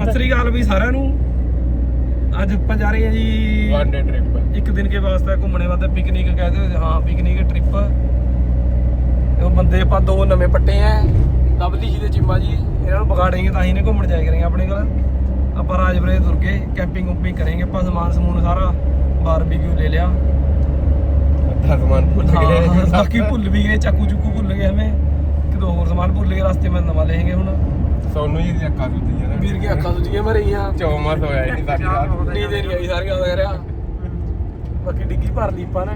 ਸਤਿ ਸ੍ਰੀ ਅਕਾਲ ਵੀ ਸਾਰਿਆਂ ਨੂੰ। ਅੱਜ ਆਪਾਂ ਜਾ ਰਹੇ ਹਾਂ ਜੀ ਵਨ ਡੇ ਟ੍ਰਿਪ ਇੱਕ ਦਿਨ ਕੇ ਵਾਸਤੇ ਘੁੰਮਣੇ ਵਾਸਤੇ ਪਿਕਨਿਕ ਕਹਦੇ ਹਾਂ ਪਿਕਨਿਕ ਟ੍ਰਿਪ ਉਹ ਬੰਦੇ ਆਪਾਂ ਦੋ ਨਵੇਂ ਪੱਟੇ ਆ। ਲਵਲੀ ਜੀ ਦੇ ਚਿੰਮਾ ਜੀ ਇਹਨਾਂ ਨੂੰ ਵਿਗਾੜेंगे ਤਾਂ ਹੀ ਨੇ ਘੁੰਮਣ ਜਾਇਆ ਕਰਾਂਗੇ ਆਪਣੇ ਕੋਲ। ਆਪਾਂ ਰਾਜਪੁਰੇ ਤੁਰ ਕੇ ਕੈਂਪਿੰਗ ਕੁੰਪਿੰਗ ਕਰਾਂਗੇ ਆਪਾਂ ਸਮਾਨ ਸਮੂਨ ਸਾਰਾ ਬਾਰਬੀਕਿਊ ਲੈ ਲਿਆ। ਅੱਧਾ ਸਮਾਨ ਭੁੱਲ ਗਏ ਬਾਕੀ ਭੁੱਲ ਵੀ ਗਏ ਚਾਕੂ ਚੁੱਕੂ ਭੁੱਲ ਗਏ ਹਮੇ। ਇੱਕ ਦੋ ਹੋਰ ਸਮਾਨ ਭੁੱਲ ਗਏ ਰਸਤੇ ਮੈਂ ਨਵਾਂ ਲੈਣਗੇ ਹੁਣ। ਸੋਨੂ ਜੀ ਦੀ ਅੱਖਾਂ ਸੁੱਜੀਆਂ ਨੇ। ਵੀਰ ਕੀ ਅੱਖਾਂ ਸੁੱਜੀਆਂ ਮਰੀਆਂ ਚੌਮਸ ਹੋਇਆ ਹੀ ਨਹੀਂ ਸਾਰੀ ਰਾਤ ਨੀਂਦ ਨਹੀਂ ਆਈ ਸਾਰੀ ਗੱਲ ਕਰਿਆ। ਬਾਕੀ ਡਿੱਗੀ ਭਰ ਲਈ ਆਪਾਂ ਨੇ।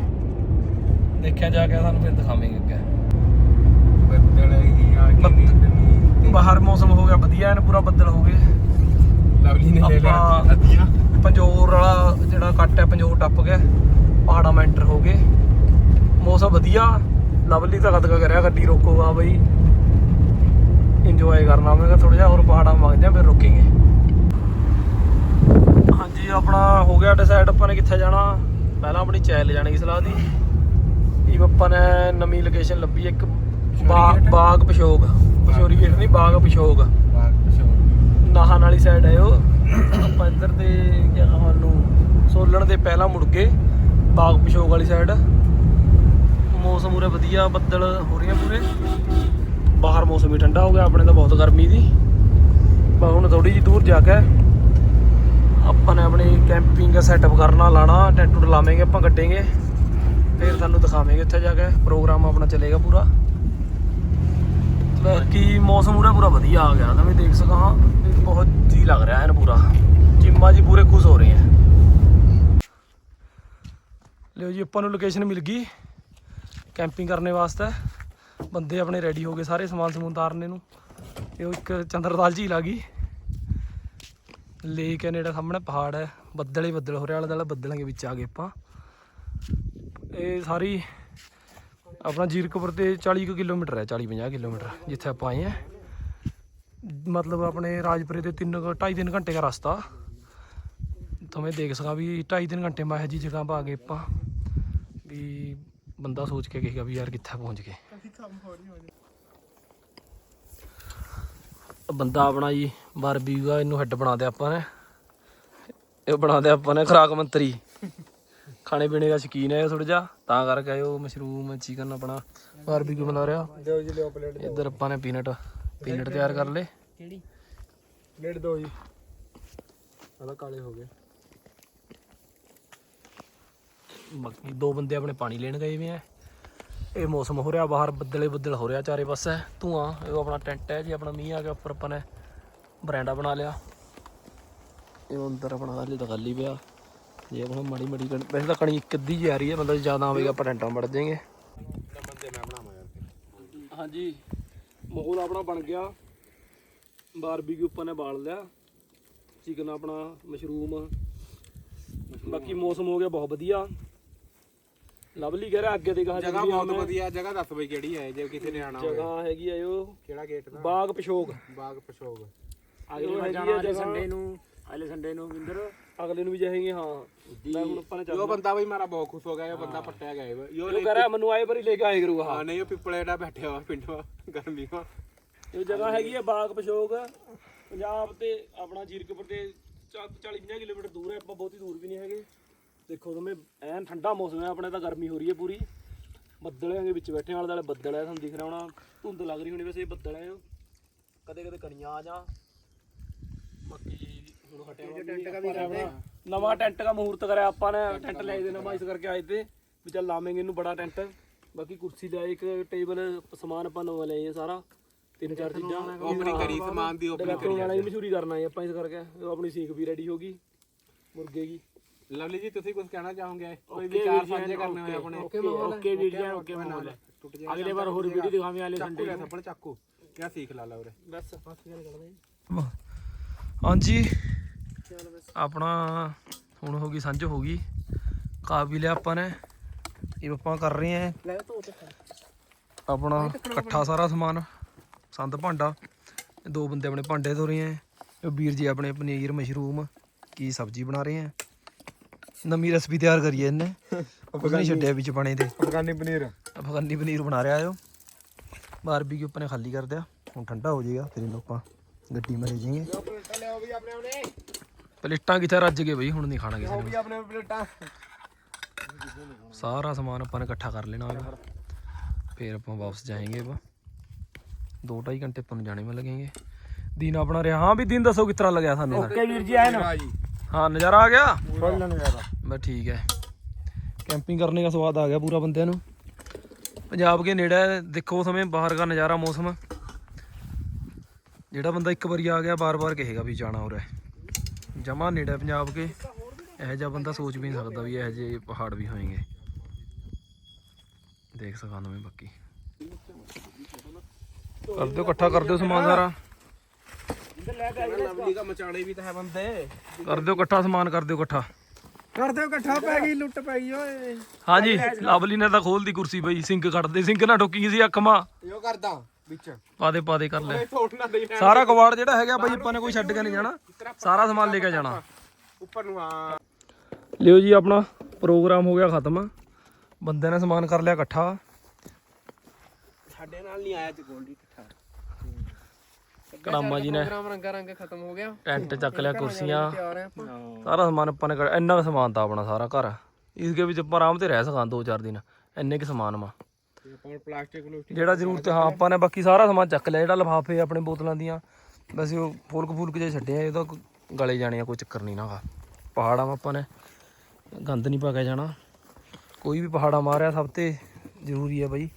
ਦੇਖਿਆ ਜਾ ਕੇ ਸਾਨੂੰ ਫਿਰ ਦਿਖਾਵਾਂਗੇ ਅੱਗੇ। ਬੱਦਲ ਹੀ ਆ ਬੱਦ- ਗਏ ਬਾਹਰ ਮੌਸਮ ਹੋ ਗਿਆ ਵਧੀਆ ਐਨ ਪੂਰਾ ਬੱਦਲ ਹੋ ਗਏ। ਲਵਲੀ ਨੇ ਲੈ ਲਿਆ ਆਪਾਂ- ਅੱਧੀਆਂ। ਪੰਜੋਰ ਵਾਲਾ ਜਿਹੜਾ ਕੱਟ ਹੈ ਪੰਜੋਰ ਟੱਪ ਗਿਆ। ਪਹਾੜਾਂ ਮੈਂ ਐਂਟਰ ਹੋ ਗਏ। ਮੌਸਮ ਵਧੀਆ। ਲਵਲੀ ਤਾਂ ਕਦਕਾ ਕਰਿਆ ਗੱਡੀ ਰੋਕੋਗਾ ਬਈ। ਇੰਜੋਏ ਕਰਨਾ ਮੈਂ ਥੋੜਾ ਜਿਹਾ ਹੋਰ ਪਹਾੜਾਂ ਮੰਗਦੇ ਆ ਫਿਰ ਰੁਕੇਂਗੇ। ਹਾਂਜੀ ਆਪਣਾ ਹੋ ਗਿਆ ਡਿਸਾਈਡ ਆਪਾਂ ਨੇ ਕਿੱਥੇ ਜਾਣਾ। ਪਹਿਲਾਂ ਆਪਣੀ ਚੈਲ ਜਾਣੀ ਸਲਾਹ ਦੀ। ਇਹ ਆਪਾਂ ਨੇ ਨਵੀਂ ਲੋਕੇਸ਼ਨ ਲੱਭੀ ਇੱਕ ਬਾਗ? ਬਾਗ ਪਿਸ਼ੋਕ ਪਿਸ਼ੋਰੀ ਗੇਟ ਨਹੀਂ ਬਾਗ ਪਿਸ਼ੋਕ ਬਾਗ ਪਿਛੋੜ ਨਾਹਨ ਵਾਲੀ ਸਾਈਡ ਹੈ ਉਹ ਆਪਾਂ ਇੱਧਰ ਤੇ ਕਿਆ ਨੂੰ ਸੋਲਣ ਦੇ ਪਹਿਲਾਂ ਮੁੜ ਕੇ ਬਾਗ ਪਿਸ਼ੋਕ ਵਾਲੀ ਸਾਈਡ ਮੌਸਮ ਉਰੇ ਵਧੀਆ ਬੱਦਲ ਹੋ ਰਹੇ ਆ ਪੂਰੇ। ਬਾਹਰ ਮੌਸਮ ਵੀ ਠੰਡਾ ਹੋ ਗਿਆ, ਆਪਣੇ ਤਾਂ ਬਹੁਤ ਗਰਮੀ ਦੀ ਪਰ ਹੁਣ ਥੋੜੀ ਜਿਹੀ ਦੂਰ ਜਾ ਕੇ ਆਪਾਂ ਨੇ ਆਪਣੀ ਕੈਂਪਿੰਗ ਦਾ ਸੈਟਅਪ ਕਰਨਾ, ਲਾਣਾ ਟੈਂਟ ਟੂਟ ਲਾਵਾਂਗੇ ਆਪਾਂ ਕੱਟਾਂਗੇ ਫਿਰ ਤੁਹਾਨੂੰ ਦਿਖਾਵਾਂਗੇ ਉੱਥੇ ਜਾ ਕੇ ਪ੍ਰੋਗਰਾਮ ਆਪਣਾ ਚੱਲੇਗਾ ਪੂਰਾ। ਬਾਕੀ ਮੌਸਮ ਪੂਰਾ ਪੂਰਾ ਵਧੀਆ ਆ ਗਿਆ, ਤਾਂ ਮੈਂ ਦੇਖ ਸਕਾਂ ਬਹੁਤ ਜੀ ਲੱਗ ਰਿਹਾ ਹੈ ਪੂਰਾ। ਚਿੰਮਾ ਜੀ ਪੂਰੇ ਖੁਸ਼ ਹੋ ਰਹੇ ਹੈ ਲਿਓ ਜੀ, ਆਪਾਂ ਨੂੰ ਲੋਕੇਸ਼ਨ ਮਿਲ ਗਈ। ਕੈਂਪਿੰਗ ਕਰਨੇ ਵਾਸਤੇ। ਬੰਦੇ ਆਪਣੇ ਰੈਡੀ ਹੋ ਗਏ, ਸਾਰੇ ਸਮਾਨ ਸਮੂਨ ਤਾਰਨੇ ਨੂੰ। ਇਹ ਉਹ ਇੱਕ ਚੰਦਰਦਾਲ ਝੀਲ ਆ ਗਈ। ਲੇਕ ਹੈ ਨੇੜੇ, ਸਾਹਮਣੇ ਪਹਾੜ ਹੈ। ਬੱਦਲ ਹੀ ਬੱਦਲ ਹੋ ਰਿਹਾ ਆਲੇ ਦੁਆਲੇ ਬੱਦਲਾਂ ਦੇ ਵਿੱਚ ਆ ਗਏ ਆਪਾਂ। ਇਹ ਸਾਰੀ ਆਪਣਾ ਜੀਰਕਪੁਰ ਤੇ 40 ਕੁ ਕਿਲੋਮੀਟਰ ਹੈ 40 50 ਕਿਲੋਮੀਟਰ, ਜਿੱਥੇ ਆਪਾਂ ਆਏ ਆ ਮਤਲਬ ਆਪਣੇ ਰਾਜਪੁਰੇ ਦੇ 3 2.5 3 ਘੰਟੇ ਦਾ ਰਸਤਾ। ਤੁਮੇ ਦੇਖ ਸਕਾਂ ਵੀ 2.5 3 ਘੰਟੇ ਮੈਂ ਇਹੋ ਜਿਹੀ ਜਗ੍ਹਾ ਪਾ ਗਏ ਆਪਾਂ ਵੀ ਬੰਦਾ ਸੋਚ ਕੇ ਕਹੇਗਾ ਵੀ ਯਾਰ ਕਿੱਥੇ ਪਹੁੰਚ ਗਏ। ਬੰਦਾ ਆਪਣਾ ਜੀ ਬਾਰਬੀਕਿਊ ਆ ਇਹਨੂੰ ਹੈੱਡ ਬਣਾ ਦਿਆ ਆਪਾਂ ਨੇ। ਇਹ ਬਣਾ ਦਿਆ ਆਪਾਂ ਨੇ ਖੁਰਾਕ ਮੰਤਰੀ। ਖਾਣੇ ਪੀਣੇ ਦਾ ਸ਼ੌਕੀਨ ਹੈ ਥੋੜਾ ਜਿਹਾ ਤਾਂ ਕਰਕੇ ਉਹ ਮਸ਼ਰੂਮ ਚਿਕਨ ਆਪਣਾ ਬਾਰਬੀਕਿਊ ਬਣਾ ਰਿਹਾ। ਦਿਓ ਜੀ ਲਿਓ ਪਲੇਟ ਇੱਧਰ ਆਪਾਂ ਨੇ ਪੀਨਟ ਪੀਨਟ ਤਿਆਰ ਕਰ ਲਏ। ਪਲੇਟ ਦਿਓ ਜੀ। ਆਦਾ ਕਾਲੇ ਹੋ ਗਏ। ਬਾਕੀ ਦੋ ਬੰਦੇ ਆਪਣੇ ਪਾਣੀ ਲੈਣ ਗਏ ਵੇ ਆ। ਇਹ ਮੌਸਮ ਹੋ ਰਿਹਾ, ਬਾਹਰ ਬੱਦਲੇ ਬੱਦਲ ਹੋ ਰਿਹਾ ਚਾਰੇ ਪਾਸੇ। ਧੂਆਂ, ਇਹ ਆਪਣਾ ਟੈਂਟ ਹੈ ਜੀ, ਆਪਣਾ ਮੀਂਹ ਆ ਗਿਆ, ਉੱਪਰ ਆਪਾਂ ਨੇ ਬਰੈਂਡਾ ਬਣਾ ਲਿਆ। ਇਹ ਅੰਦਰ ਆਪਣਾ ਹਾਲੇ ਤਾਂ ਖਾਲੀ ਪਿਆ। ਜੇ ਆਪਣਾ ਮੜੀ ਮੜੀ ਕਣ ਵੈਸੇ ਤਾਂ ਕਣੀ ਇੱਕ ਅੱਧੀ ਜਿਹੀ ਆ ਰਹੀ ਹੈ, ਮਤਲਬ ਜ਼ਿਆਦਾ ਆਵੇਗਾ ਆਪਾਂ ਟੈਂਟਾਂ ਵੜ ਜਾਏਗੇ। ਬੰਦੇ ਮੈਂ ਬਣਾਵਾਂ ਹਾਂਜੀ, ਮਾਹੌਲ ਆਪਣਾ ਬਣ ਗਿਆ। ਬਾਰਬੀਕਿਊ ਉੱਪਰ ਨੇ ਬਾਲ ਲਿਆ। ਚਿਕਨ ਆਪਣਾ ਮਸ਼ਰੂਮ। ਬਾਕੀ ਮੌਸਮ ਹੋ ਗਿਆ ਬਹੁਤ ਵਧੀਆ। ਲਵਲੀ ਕਹਿ ਰਿਹਾ ਅੱਗੇ ਦੇ ਕਹਾ ਜਗ੍ਹਾ ਬਹੁਤ ਵਧੀਆ ਜਗ੍ਹਾ ਦੱਸ ਬਈ ਕਿਹੜੀ ਹੈ ਜੇ ਕਿਸੇ ਨੇ ਆਣਾ ਹੋਵੇ। ਜਗ੍ਹਾ ਹੈਗੀ ਆ ਉਹ। ਕਿਹੜਾ ਗੇਟ ਦਾ? ਬਾਗ ਪਿਸ਼ੋਕ ਬਾਗ ਪਸ਼ੋਗ ਅਗਲੇ ਵਾਰ ਜਾਣਾ ਅਗਲੇ ਸੰਡੇ ਨੂੰ ਅਗਲੇ ਸੰਡੇ ਨੂੰ ਵਿੰਦਰ ਅਗਲੇ ਨੂੰ ਵੀ ਜਾਏਗੇ ਹਾਂ। ਮੈਂ ਹੁਣ ਆਪਾਂ ਨੇ ਚੱਲ ਉਹ ਬੰਦਾ ਬਈ ਮੇਰਾ ਬਹੁਤ ਖੁਸ਼ ਹੋ ਗਿਆ ਇਹ ਬੰਦਾ ਪੱਟਿਆ ਗਿਆ ਇਹ। ਯੋ ਉਹ ਕਹਿ ਰਿਹਾ ਮੈਨੂੰ ਆਏ ਵਾਰੀ ਲੈ ਕੇ ਆਏ ਕਰੂਗਾ ਹਾਂ। ਹਾਂ ਨਹੀਂ ਉਹ ਪਿੱਪਲੇ ਦਾ ਬੈਠਿਆ ਵਾ ਗਰਮੀ ਵਾ ਇਹ ਜਗ੍ਹਾ ਹੈਗੀ ਆ ਬਾਗ ਪਿਸ਼ੋਕ ਪੰਜਾਬ ਤੇ ਆਪਣਾ ਜੀਰਕਪੁਰ ਤੇ 40 50 ਕਿਲੋਮੀਟਰ ਦੂਰ ਹੈ ਆਪਾਂ ਬਹੁਤੀ ਦੂਰ ਵੀ ਨਹੀਂ ਹੈਗੇ। ਦੇਖੋ ਤੁਮੇ ਐਨ ਠੰਡਾ ਮੌਸਮ ਹੈ ਆਪਣੇ ਤਾਂ ਗਰਮੀ ਹੋ ਰਹੀ ਹੈ ਪੂਰੀ। ਬੱਦਲਾਂ ਦੇ ਵਿੱਚ ਬੈਠੇ ਆਲੇ ਦੁਆਲੇ ਬੱਦਲ ਹੈ ਤੁਹਾਨੂੰ ਦਿਖ ਰਿਹਾ ਹੋਣਾ। ਧੁੰਦ ਲੱਗ ਰਹੀ ਹੋਣੀ ਵੈਸੇ ਇਹ ਬੱਦਲ ਹੈ ਕਦੇ ਕਦੇ ਕਣੀਆਂ ਆ ਜਾ ਬਾਕੀ ਹੁਣ ਹਟਿਆ ਟੈਂਟ ਦਾ ਵੀ ਨਵਾਂ ਟੈਂਟ ਦਾ ਮਹੂਰਤ ਕਰਿਆ ਆਪਾਂ ਨੇ। ਟੈਂਟ ਲੈ ਦੇ ਨਵਾਂ ਇਸ ਕਰਕੇ ਆਏ ਤੇ। ਵੀ ਚੱਲ ਲਾਵਾਂਗੇ ਇਹਨੂੰ ਬੜਾ ਟੈਂਟ। ਬਾਕੀ ਕੁਰਸੀ ਲੈ ਇੱਕ ਟੇਬਲ ਸਮਾਨ ਆਪਾਂ ਨਵਾਂ ਲਏ ਆ ਸਾਰਾ। ਤਿੰਨ ਚਾਰ ਚੀਜ਼ਾਂ। ਓਪਨਿੰਗ ਕਰੀ ਸਮਾਨ ਦੀ ਓਪਨਿੰਗ ਵਾਲਾ ਦੀ ਮਸ਼ਹੂਰੀ ਕਰਨਾ ਹੈ ਆਪਾਂ ਇਸ ਕਰਕੇ। ਆਪਣੀ ਸੀਖ ਵੀ ਰੈਡੀ ਹੋ ਗਈ। ਮੁਰਗੇ ਦੀ। ਲਵਲੀ ਜੀ ਤੁਸੀਂ ਕੁਝ ਕਹਿਣਾ ਚਾਹੋਗੇ? ਕੋਈ ਵਿਚਾਰ ਸਾਂਝੇ ਕਰਨੇ ਹੋਏ ਆਪਣੇ? ਓਕੇ ਓਕੇ ਵੀਰ ਜੀ ਓਕੇ ਜਾ ਅਗਲੇ ਵਾਰ ਹੋਰ ਵੀਡੀਓ ਦਿਖਾਵੇਂ ਵਾਲੇ ਚਾਕੂ ਲੈ ਥੱਪੜ ਚਾਕੂ। ਕਿਆ ਸਿੱਖ ਲਾ ਲਾ ਉਰੇ। ਬਸ ਹਾਂਜੀ। ਆਪਣਾ ਹੁਣ ਹੋ ਗਈ ਸਾਂਝ ਹੋ ਗਈ। ਲਿਆ ਆਪਾਂ ਨੇ। ਇਹ ਆਪਾਂ ਕਰ ਰਹੇ ਆਂ ਆਪਣਾ ਇਕੱਠਾ ਸਾਰਾ ਸਮਾਨ। ਸੰਦ ਭਾਂਡਾ। ਦੋ ਬੰਦੇ ਆਪਣੇ ਭਾਂਡੇ ਧੋ ਰਹੇ ਆਂ ਵੀਰ ਜੀ ਆਪਣੇ ਪਨੀਰ ਮਸ਼ਰੂਮ। ਕੀ ਸਬਜ਼ੀ ਬਣਾ ਰਹੇ ਆਂ ਨਵੀਂ ਰੈਸਪੀ ਤਿਆਰ ਕਰੀਏ ਇਹਨੇ। ਕੁਝ ਨਹੀਂ ਵਿੱਚ ਪਾਣੀ ਦੇ ਅਫਗਾਨੀ ਪਨੀਰ। ਅਫਗਾਨੀ ਪਨੀਰ ਬਣਾ ਰਿਹਾ ਆਇਓ ਬਾਰਬੀਕਿਊ ਆਪਣੇ ਖਾਲੀ ਕਰ ਦਿਆ। ਹੁਣ ਠੰਡਾ ਹੋ ਜਾਏਗਾ ਫਿਰ ਇਹਨੂੰ ਗੱਡੀ ਮਰੇ ਜਾਈਏ ਪਲੇਟਾਂ ਕਿੱਥੇ ਰੱਜ ਗਏ ਬਈ ਹੁਣ ਨਹੀਂ ਖਾਣਾ ਕਿਸੇ ਨੇ ਸਾਰਾ ਸਮਾਨ ਆਪਾਂ ਨੇ ਇਕੱਠਾ ਕਰ ਲੈਣਾ ਹੋਇਆ ਫਿਰ ਆਪਾਂ ਵਾਪਸ ਜਾਏਂਗੇ ਬਾ 2-2.5 ਘੰਟੇ ਆਪਾਂ ਨੂੰ ਜਾਣੇ ਮੈਂ ਲੱਗेंगे ਦਿਨ ਆਪਣਾ ਰਿਹਾ। ਹਾਂ ਵੀ ਦਿਨ ਦੱਸੋ ਕਿਸ ਤਰ੍ਹਾਂ ਲੱਗਿਆ ਸਾਨੂੰ ਓਕੇ ਵੀਰ ਜੀ ਆਏ ਨਾ? ਹਾਂ ਨਜ਼ਾਰਾ ਆ ਗਿਆ? ਫੁੱਲ ਨਜ਼ਾਰਾ ਬਸ ਠੀਕ ਹੈ। ਕੈਂਪਿੰਗ ਕਰਨੇ ਦਾ ਸਵਾਦ ਆ ਗਿਆ ਪੂਰਾ ਬੰਦਿਆਂ ਨੂੰ। ਪੰਜਾਬ ਕੇ ਨੇੜੇ ਦੇਖੋ ਸਮੇਂ ਬਾਹਰ ਦਾ ਨਜ਼ਾਰਾ ਮੌਸਮ। ਜਿਹੜਾ ਬੰਦਾ ਇੱਕ ਵਾਰੀ ਆ ਗਿਆ ਬਾਰ-ਬਾਰ ਕਹੇਗਾ ਵੀ ਜਾਣਾ ਹੋ ਰਿਹਾ ਜਮਾ ਨੇੜੇ ਪੰਜਾਬ ਕੇ। ਇਹ ਜਿਹਾ ਬੰਦਾ ਸੋਚ ਵੀ ਨਹੀਂ ਸਕਦਾ ਵੀ ਇਹ ਜਿਹੇ ਪਹਾੜ ਵੀ ਹੋਣਗੇ ਦੇਖ ਸਕਾਂ ਮੈਂ ਬਾਕੀ। ਕਰ ਦਿਓ ਇਕੱਠਾ ਕਰ ਦਿਓ ਸਮਾਨ ਸਾਰਾ। ਵੀ ਕਰ ਦਿਓ ਇਕੱਠਾ ਸਮਾਨ ਕਰ ਦਿਓ ਇਕੱਠਾ। ਕਰ ਦਿਓ ਇਕੱਠਾ ਪੈ ਗਈ ਲੁੱਟ ਪੈ ਗਈ ਓਏ। ਹਾਂਜੀ ਲਵਲੀ ਨੇ ਤਾਂ ਖੋਲਦੀ ਕੁਰਸੀ ਬਈ ਸਿੰਕ ਕੱਢਦੇ ਸਿੰਕ ਨਾ ਠੋਕੀ ਸੀ ਅੱਖ। ਮਾਂ ਇਹੋ ਕਰਦਾ ਵਿੱਚ। ਪਾਦੇ ਪਾਦੇ ਕਰ ਲੈ। ਸਾਰਾ ਕਵਾੜ ਜਿਹੜਾ ਹੈਗਾ ਬਈ ਆਪਾਂ ਨੇ ਕੋਈ ਛੱਡ ਕੇ ਨਹੀਂ ਜਾਣਾ। ਸਾਰਾ ਸਮਾਨ ਲੈ ਕੇ ਜਾਣਾ। ਉੱਪਰ ਨੂੰ ਹਾਂ। ਲਿਓ ਜੀ ਆਪਣਾ ਪ੍ਰੋਗਰਾਮ ਹੋ ਗਿਆ ਖਤਮ। ਬੰਦੇ ਨੇ ਸਮਾਨ ਕਰ ਲਿਆ ਇਕੱਠਾ। ਸਾਡੇ ਨਾਲ ਨਹੀਂ ਆਇਆ ਤੇ ਗੋਲਡੀ ਇਕੱਠਾ। ਕੜਾਮਾ ਜੀ ਨੇ। ਪ੍ਰੋਗਰਾਮ ਰੰਗਾ ਰੰਗ ਖਤਮ ਹੋ ਗਿਆ। ਟੈਂਟ ਚੱਕ ਲਿਆ ਕੁਰਸੀਆਂ। ਤਿਆਰ ਹੈ ਆਪਾਂ। ਸਾਰਾ ਸਮਾਨ ਆਪਾਂ ਨੇ ਕੱਢ- ਇੰਨਾ ਕੁ ਸਮਾਨ ਤਾਂ ਆਪਣਾ ਸਾਰਾ ਘਰ। ਇਸ ਦੇ ਵਿੱਚ ਆਪਾਂ ਆਰਾਮ ਤੇ ਰਹਿ ਸਕਾਂ ਦੋ ਚਾਰ ਦਿਨ। ਇੰਨੇ ਕੁ ਸਮਾਨ ਤੇ ਆਪਾਂ ਪਲਾਸਟਿਕ ਪਲੂਸਟਿਕ ਜਿਹੜਾ ਜ਼ਰੂਰਤ ਹਾਂ ਆਪਾਂ ਨੇ ਬਾਕੀ ਸਾਰਾ ਸਮਾਨ ਚੱਕ ਲਿਆ। ਜਿਹੜਾ ਲਫਾਫੇ ਆਪਣੇ ਬੋਤਲਾਂ ਦੀਆਂ ਵੈਸੇ ਉਹ ਫੁਲਕ ਫੁਲਕ ਜੇ ਛੱਡੇ ਆ ਇਹ ਤਾਂ ਗਲੇ ਜਾਣੇ ਆ ਕੋਈ ਚੱਕਰ ਨਹੀਂ ਨਾ ਪਹਾੜਾਂ 'ਵਾ ਆਪਾਂ ਨੇ। ਗੰਦ ਨਹੀਂ ਪਾ ਕੇ ਜਾਣਾ। ਕੋਈ ਵੀ ਪਹਾੜਾ ਮਾਰਿਆ ਸਭ ਤੇ ਜ਼ਰੂਰੀ ਹੈ ਬਾਈ।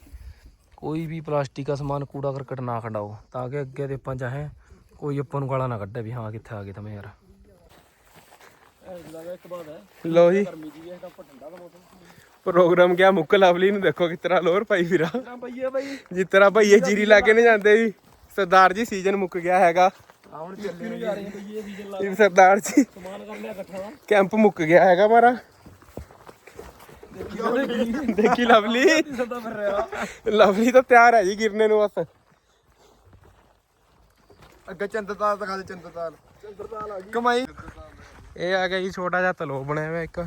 ਕੋਈ ਵੀ ਪਲਾਸਟਿਕ ਦਾ ਸਮਾਨ ਕੂੜਾ ਕਰਕਟ ਨਾ ਖੰਡਾਓ ਤਾਂ ਕਿ ਅੱਗੇ ਤੇ ਆਪਾਂ ਚਾਹੇ ਕੋਈ ਆਪਾਂ ਨੂੰ ਗਾਲਾਂ ਨਾ ਕੱਢੇ ਵੀ ਹਾਂ ਕਿੱਥੇ ਆ ਗਏ ਤਮੇ ਯਾਰ। ਲੋ ਜੀ। ਪ੍ਰੋਗਰਾਮ ਗਿਆ ਮੁੱਕ ਲਵਲੀ ਨੂੰ ਦੇਖੋ ਕਿਸ ਤਰ੍ਹਾਂ ਲੋਰ ਪਾਈ ਫਿਰਾ। ਜਿਸ ਤਰ੍ਹਾਂ ਭਈਏ ਜੀਰੀ ਲਾ ਕੇ ਨਹੀਂ ਜਾਂਦੇ ਜੀ। ਸਰਦਾਰ ਜੀ ਸੀਜ਼ਨ ਮੁੱਕ ਗਿਆ ਹੈਗਾ। ਹੁਣ ਚੱਲੇ ਨੂੰ ਜਾ। ਰਹੇ ਸੀਜ਼ਨ ਲਾ ਇਹ ਸਰਦਾਰ ਜੀ। ਸਮਾਨ ਕਰ ਲਿਆ ਇਕੱਠਾ। ਕੈਂਪ ਮੁੱਕ ਗਿਆ ਹੈਗਾ ਮਾਰਾ। ਦੇਖੀ ਲਵਲੀ। ਲਵਲੀ ਤਾਂ ਤਿਆਰ ਹੈ ਜੀ ਗਿਰਨੇ ਨੂੰ ਬਸ। ਅੱਗੇ ਚੰਦਤਾਲ ਦਿਖਾ ਦੇ ਚੰਦਤਾਲ ਚੰਦਤਾਲ ਆ ਗਈ। ਕਮਾਈ। ਇਹ ਆ ਗਿਆ ਜੀ ਛੋਟਾ ਜਿਹਾ ਤਲੋ ਬਣਿਆ ਹੋਇਆ ਇੱਕ।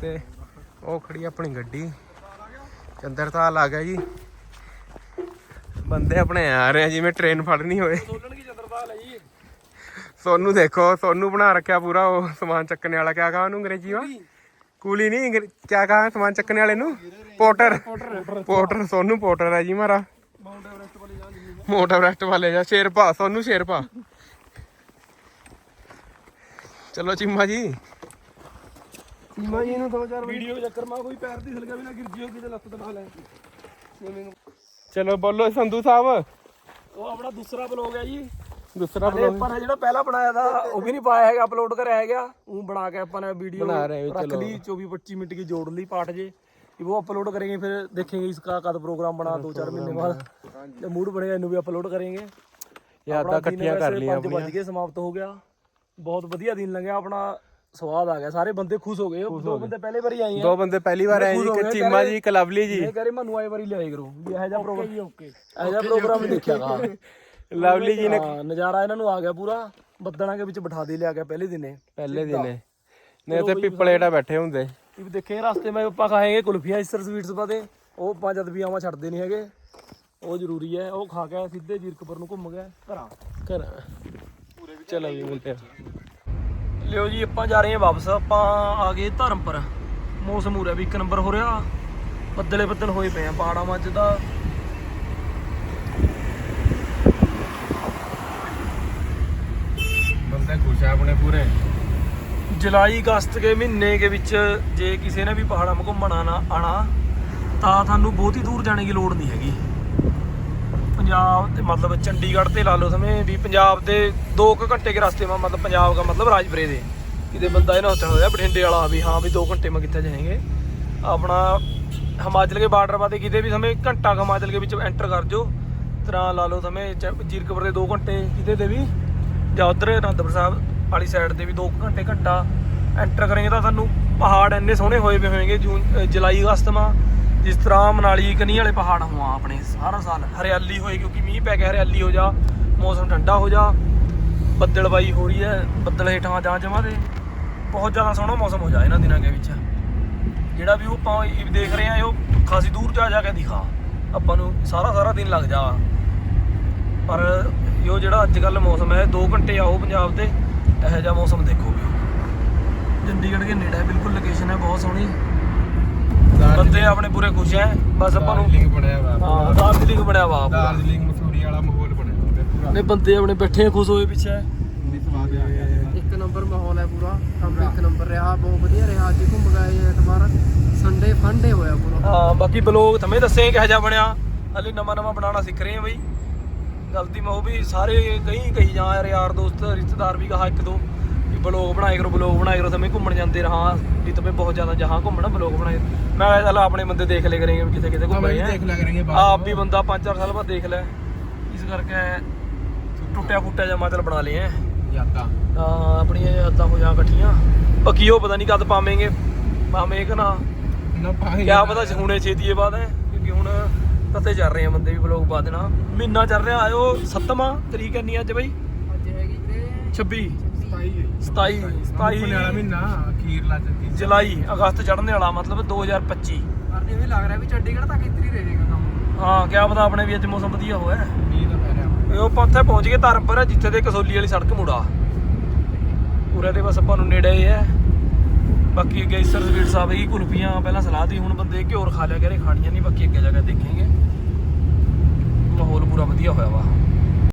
ਤੇ ਉਹ ਖੜੀ ਆਪਣੀ ਗੱਡੀ। ਚੰਦਰਤਾਲ ਆ ਗਿਆ ਜੀ। ਬੰਦੇ ਆਪਣੇ ਆ ਰਹੇ ਆ ਜਿਵੇਂ ਟ੍ਰੇਨ ਫੜਨੀ ਹੋਵੇ ਸੋਲਣ ਕੀ ਚੰਦਰਪਾਲ ਹੈ ਜੀ। ਸੋਨੂੰ ਦੇਖੋ ਸੋਨੂੰ ਬਣਾ ਰੱਖਿਆ ਪੂਰਾ ਉਹ ਸਮਾਨ ਚੱਕਣੇ ਵਾਲਾ। ਕਿਆ ਕਹਾਂ ਉਹਨੂੰ ਅੰਗਰੇਜ਼ੀ ਵਾ? ਕੂਲੀ ਨਹੀਂ ਕਿਆ ਕਹਾਂ ਸਮਾਨ ਚੱਕਣੇ ਵਾਲੇ ਨੂੰ? ਪੋਟਰ ਪੋਟਰ ਸੋਨੂੰ ਪੋਟਰ ਹੈ ਜੀ ਮਾਰਾ। ਮਾਊਂਟ ਐਵਰੈਸਟ ਵਾਲੀ ਜਾਂ ਮੋਟਾ ਐਵਰੈਸਟ ਵਾਲੇ ਜਾ ਸ਼ੇਰਪਾ ਸੋਨੂੰ ਸ਼ੇਰਪਾ ਚਲੋ ਚਿੰਮਾ ਜੀ। ਚਿੰਮਾ ਜੀ ਨੂੰ ਦੋ ਚਾਰ ਵੀਡੀਓ ਦੇ ਚੱਕਰ ਮਾ ਕੋਈ ਪੈਰ ਦੀ ਸਲਗਾ ਵੀ ਨਾ ਗਿਰ ਜਿਓ ਕਿਤੇ ਲੱਤ ਦਬਾ ਲੈ ਚਲੋ ਬੋਲੋ ਸੰਧੂ ਸਾਹਿਬ। ਉਹ ਆਪਣਾ ਦੂਸਰਾ ਬਲੌਗ ਹੈ ਜੀ। ਦੂਸਰਾ ਹਲੇ ਆਪਾਂ ਨੇ ਜਿਹੜਾ ਪਹਿਲਾ ਬਣਾਇਆ ਦਾ ਉਹ ਵੀ ਨਹੀਂ ਪਾਇਆ ਹੈਗਾ ਅਪਲੋਡ ਕਰਿਆ ਹੈਗਾ ਉਹ ਬਣਾ ਕੇ ਆਪਾਂ ਨੇ ਵੀਡੀਓ ਬਣਾ ਰਹੇ ਹੋ, ਰੱਖ ਲਈ 24 25 ਮਿੰਟ की जोड़ ली पार्ट जे कि वो अपलोड करेंगे फिर देखेंगे इसका कद प्रोग्राम बना दो चार महीने बाद जब मूड बनेगा इन्हें भी अपलोड करेंगे ਯਾਦਾਂ ਇਕੱਠੀਆਂ ਕਰ ਲਈਆਂ ਪੰਜ ਵੱਜ ਕੇ ਸਮਾਪਤ ਹੋ ਗਿਆ ਬਹੁਤ ਵਧੀਆ ਦਿਨ ਲੰਘਿਆ ਆਪਣਾ ਸਵਾਦ ਆ ਗਿਆ ਸਾਰੇ ਬੰਦੇ ਖੁਸ਼ ਹੋ ਗਏ ਉਹ ਦੋ ਬੰਦੇ ਪਹਿਲੇ ਵਾਰੀ ਆਏ ਆ ਦੋ ਬੰਦੇ ਪਹਿਲੀ ਵਾਰ ਆਏ ਜੀ ਇੱਕ ਚੀਮਾ ਜੀ ਇੱਕ ਲਵਲੀ ਜੀ ਇਹ ਕਰੇ ਮੈਨੂੰ ਆਏ ਵਾਰੀ ਲਿਆਈ ਕਰੋ ਵੀ ਇਹੋ ਜਿਹਾ ਪ੍ਰੋਗਰਾਮ ਓਕੇ ਇਹੋ ਜਿਹਾ ਪ੍ਰੋਗਰਾਮ ਨਹੀਂ ਦੇਖਿਆਗਾ ਲਵਲੀ ਜੀ ਨੇ ਹਾਂ ਨਜ਼ਾਰਾ ਇਹਨਾਂ ਨੂੰ ਆ ਗਿਆ ਪੂਰਾ। ਬੱਦਲਾਂ ਦੇ ਵਿੱਚ ਬਿਠਾ ਦੇ ਲਿਆ ਗਿਆ ਪਹਿਲੇ ਦਿਨੇ। ਪਹਿਲੇ ਦਿਨੇ। ਨਹੀਂ ਤੇ ਪਿੱਪਲੇ ਡਾ ਬੈਠੇ ਹੁੰਦੇ। ਇਹ ਵੀ ਦੇਖੇ ਰਸਤੇ ਮੈਂ ਆਪਾਂ ਖਾਏਗੇ ਕੁਲਫੀਆਂ ਇਸਰ ਸਵੀਟਸ ਪਾਦੇ ਉਹ ਪੰਜ ਦਬੀਆਵਾਂ ਛੱਡਦੇ ਨਹੀਂ ਹੈਗੇ। ਉਹ ਜ਼ਰੂਰੀ ਹੈ ਉਹ ਖਾ ਕੇ ਸਿੱਧੇ ਜੀਰਕਪੁਰ ਨੂੰ ਘੁੰਮ ਗਿਆ ਘਰਾਂ। ਘਰ। ਚਲੋ ਵੀ ਮਿਲਦੇ ਆ ਲਿਓ ਜੀ ਆਪਾਂ ਜਾ ਰਹੇ ਹਾਂ ਵਾਪਸ। ਆਪਾਂ ਆ ਗਏ ਧਰਮਪੁਰ। ਮੌਸਮ ਹੋ ਰਿਹਾ ਵੀ ਇੱਕ ਨੰਬਰ ਹੋ ਰਿਹਾ। ਬੱਦਲੇ ਬੱਦਲ ਹੋਏ ਪਏ ਆ ਪਹਾੜਾਂ ਮੱਝ ਦਾ ਬੰਦੇ ਖੁਸ਼ ਆ ਆਪਣੇ ਪੂਰੇ ਜੁਲਾਈ ਅਗਸਤ ਦੇ ਮਹੀਨੇ ਦੇ ਵਿੱਚ ਜੇ ਕਿਸੇ ਨੇ ਵੀ ਪਹਾੜਾਂ 'ਤੇ ਘੁੰਮਣ ਆਣਾ ਆਣਾ ਤਾਂ ਤੁਹਾਨੂੰ ਬਹੁਤੀ ਦੂਰ ਜਾਣੇ ਦੀ ਲੋੜ ਨਹੀਂ ਹੈਗੀ। ਪੰਜਾਬ ਤੇ ਮਤਲਬ ਚੰਡੀਗੜ੍ਹ ਤੇ ਲਾ ਲਓ ਸਮੇਂ ਵੀ ਪੰਜਾਬ ਦੇ 2 ਘੰਟੇ ਦੇ ਰਸਤੇ ਮਾ ਮਤਲਬ ਪੰਜਾਬ ਦਾ ਮਤਲਬ ਰਾਜਪੁਰੇ ਦੇ। ਕਿਤੇ ਬੰਦਾ ਇਹ ਨਾ ਉੱਥੇ ਹੋਇਆ ਬਠਿੰਡੇ ਵਾਲਾ ਵੀ, ਹਾਂ ਵੀ 2 ਘੰਟੇ ਮੈਂ ਕਿੱਥੇ ਜਾਏਗੇ। ਆਪਣਾ ਹਿਮਾਚਲ ਦੇ ਬਾਰਡਰ ਪਾਤੇ ਕਿਤੇ ਵੀ ਸਮੇਂ ਘੰਟਾ ਹਿਮਾਚਲ ਦੇ ਵਿੱਚ ਐਂਟਰ ਕਰ ਜੋ। ਤਰ੍ਹਾਂ ਲਾ ਲਓ ਸਮੇਂ ਚ- ਜੀਰਕਪੁਰ ਦੇ 2 ਘੰਟੇ ਕਿਤੇ ਦੇ ਵੀ। ਜਾਂ ਉਧਰ ਅਨੰਦਪੁਰ ਸਾਹਿਬ ਵਾਲੀ ਸਾਈਡ ਤੇ ਵੀ 2 ਘੰਟੇ ਘੰਟਾ ਐਂਟਰ ਕਰਾਂਗੇ ਤਾਂ ਤੁਹਾਨੂੰ ਪਹਾੜ ਇੰਨੇ ਸੋਹਣੇ ਹੋਏ ਪਏ ਹੋਣਗੇ, ਜੂਨ ਜੁਲਾਈ, ਅਗਸਤ ਮਾ ਜਿਸ ਤਰ੍ਹਾਂ ਮਨਾਲੀ, ਕਨੀ ਵਾਲੇ ਪਹਾੜ ਹੋਆ ਆਪਣੇ ਸਾਰਾ ਸਾਲ ਹਰਿਆਲੀ ਹੋਏ, ਕਿਉਂਕਿ ਮੀਂਹ ਪੈ ਗਿਆ, ਹਰਿਆਲੀ ਹੋ ਜਾ, ਮੌਸਮ ਠੰਡਾ ਹੋ ਜਾ ਬੱਦਲਬਾਈ ਹੋ ਰਹੀ ਹੈ, ਬੱਦਲ ਹੇਠਾਂ ਜਾਂ ਜਮਾ ਦੇ ਬਹੁਤ ਜ਼ਿਆਦਾ ਸੋਹਣਾ ਮੌਸਮ ਹੋ ਜਾ ਇਹਨਾਂ ਦਿਨਾਂ ਦੇ ਵਿੱਚ। ਜਿਹੜਾ ਵੀ ਉਹ ਆਪਾਂ ਇਹ ਦੇਖ ਰਹੇ ਆ ਉਹ ਖਾਸੀ ਦੂਰ ਜਾ ਜਾ ਕੇ ਦਿਖਾ। ਆਪਾਂ ਨੂੰ ਸਾਰਾ ਸਾਰਾ ਦਿਨ ਲੱਗ ਜਾ। ਪਰ ਇਹ ਜਿਹੜਾ ਅੱਜ ਕੱਲ ਮੌਸਮ ਹੈ 2 ਘੰਟੇ ਆਓ ਪੰਜਾਬ ਤੇ ਇਹੋ ਜਿਹਾ ਮੌਸਮ ਦੇਖੋ ਵੀ। ਚੰਡੀਗੜ੍ਹ ਦੇ ਨੇੜੇ ਬਿਲਕੁਲ ਲੋਕੇਸ਼ਨ ਹੈ ਬਹੁਤ ਸੋਹਣੀ। ਬੰਦੇ ਆਪਣੇ ਪੂਰੇ ਖੁਸ਼ ਹੈ ਬਸ ਆਪਾਂ ਨੂੰ ਲਿੰਕ ਬਣਿਆ ਵਾ ਹਾਂ ਦਾਰਜਲਿੰਗ ਬਣਿਆ ਵਾ ਦਾਰਜਲਿੰਗ ਮਸੂਰੀ ਵਾਲਾ ਮਾਹੌਲ ਬਣਿਆ ਪੂਰਾ। ਨੇ ਬੰਦੇ ਆਪਣੇ ਬੈਠੇ ਆ, ਖੁਸ਼ ਹੋਏ ਪਿੱਛੇ। ਇੱਕ ਨੰਬਰ ਮਾਹੌਲ ਹੈ ਪੂਰਾ ਕੰਮ ਇੱਕ ਨੰਬਰ ਰਿਹਾ ਬਹੁਤ ਵਧੀਆ ਰਿਹਾ ਅੱਜ ਘੁੰਮ ਗਏ ਐਤਵਾਰ। ਸੰਡੇ ਫੰਡੇ ਹੋਇਆ ਪੂਰਾ। ਹਾਂ ਬਾਕੀ ਬਲੌਗ ਤਵੇਂ ਦੱਸੇ ਕਿਹੋ ਜਿਹਾ ਬਣਿਆ। ਹਲੇ ਨਵਾਂ ਨਵਾਂ ਬਣਾਉਣਾ ਸਿੱਖ ਰਹੇ ਆ ਬਈ। ਗਲਤੀ ਮੈਂ ਉਹ ਵੀ ਸਾਰੇ ਕਈ ਕਹੀ ਜਾ ਯਾਰ ਯਾਰ ਦੋਸਤ ਰਿਸ਼ਤੇਦਾਰ ਵੀ ਕਹਾ ਇੱਕ ਦੋ ਵੀ ਬਲੌਗ ਬਣਾਏ ਕਰੋ ਬਲੌਗ ਬਣਾਏ ਕਰੋ ਤਵੇਂ ਘੁੰਮਣ ਜਾਂਦੇ ਰਹਾ। ਵੀ ਤਵੇਂ ਬਹੁਤ ਜ਼ਿਆਦਾ ਜਹਾਂ ਘੁੰਮਣਾ ਬਲੌਗ ਬਣਾਏ। ਮੈਂ ਕਿਹਾ ਚੱਲ ਆਪਣੇ ਬੰਦੇ ਦੇਖ ਲੈ ਕਰਾਂਗੇ ਵੀ ਕਿੱਥੇ ਕਿੱਥੇ ਘੁੰਮ ਰਹੇ ਆ। ਦੇਖ ਲਿਆ ਕਰਾਂਗੇ ਆਪ ਵੀ ਬੰਦਾ 5-4 ਸਾਲ ਬਾਅਦ ਦੇਖ ਲੈ। ਇਸ ਕਰਕੇ ਟੁੱਟਿਆ ਫੁੱਟਿਆ ਜਾਂ ਮਾਤਲ ਬਣਾ ਲਏ ਆ ਯਾਦਾਂ। ਤਾਂ ਆਪਣੀਆਂ ਯਾਦਾਂ ਹੋ ਜਾ ਇਕੱਠੀਆਂ। ਬਾਕੀ ਉਹ ਪਤਾ ਨਹੀਂ ਕਦ ਪਾਵੇਂਗੇ। ਪਾਵੇਂ ਕਿ ਨਾ? ਨਾ ਪਾਏ ਕਿਆ ਪਤਾ ਹੁਣੇ ਛੇਤੀਏ ਬਾਅਦ ਹੈ ਕਿਉਂਕਿ ਹੁਣ ਤੱਤੇ ਚੱਲ ਰਹੇ ਆ ਬੰਦੇ ਵੀ ਬਲੌਗ ਪਾ ਦੇਣਾ। ਮਹੀਨਾ ਚੱਲ ਰਿਹਾ ਆਇਓ 7ਵਾਂ ਤਰੀਕ ਇੰਨੀ ਅੱਜ ਬਈ। ਅੱਜ ਹੈਗੀ ਤੇ 26 27 27 27 ਵਾਲਾ ਮਹੀਨਾ ਅਖੀਰਲਾ ਚੱਕੀ ਜੁਲਾਈ ਅਗਸਤ ਚੜ੍ਹਨੇ ਵਾਲਾ ਮਤਲਬ 2025 ਪਰ ਜਿਵੇਂ ਲੱਗ ਰਿਹਾ ਵੀ ਚੰਡੀਗੜ੍ਹ ਤੱਕ ਇੱਧਰ ਹੀ ਰਹੇਗਾ ਕੰਮ। ਹਾਂ ਕਿਆ ਪਤਾ ਆਪਣੇ ਵੀ ਅੱਜ ਮੌਸਮ ਵਧੀਆ ਹੋਇਆ। ਮੀਂਹ ਤਾਂ ਪੈ ਰਿਹਾ। ਇਹ ਉਹ ਆਪਾਂ ਉੱਥੇ ਪਹੁੰਚ ਗਏ ਧਰਮਪੁਰ ਜਿੱਥੇ ਦੇ ਕਸੋਲੀ ਵਾਲੀ ਸੜਕ ਮੁੜਾ। ਪੂਰੇ ਦੇ ਬਸ ਆਪਾਂ ਨੂੰ ਨੇੜੇ ਹੀ ਹੈ। ਬਾਕੀ ਅੱਗੇ ਸਰ ਸਾਹਿਬ ਹੀ ਕੁਲਫੀਆਂ ਪਹਿਲਾਂ ਸਲਾਹ ਦੀ, ਹੁਣ ਬੰਦੇ ਘਿਓਰ ਖਾ ਲਿਆ ਕਰੇ, ਖਾਣੀਆਂ ਨਹੀਂ, ਬਾਕੀ ਅੱਗੇ ਜਾ ਕੇ ਦੇਖਾਂਗੇ। ਮਾਹੌਲ ਪੂਰਾ ਵਧੀਆ ਹੋਇਆ ਵਾ।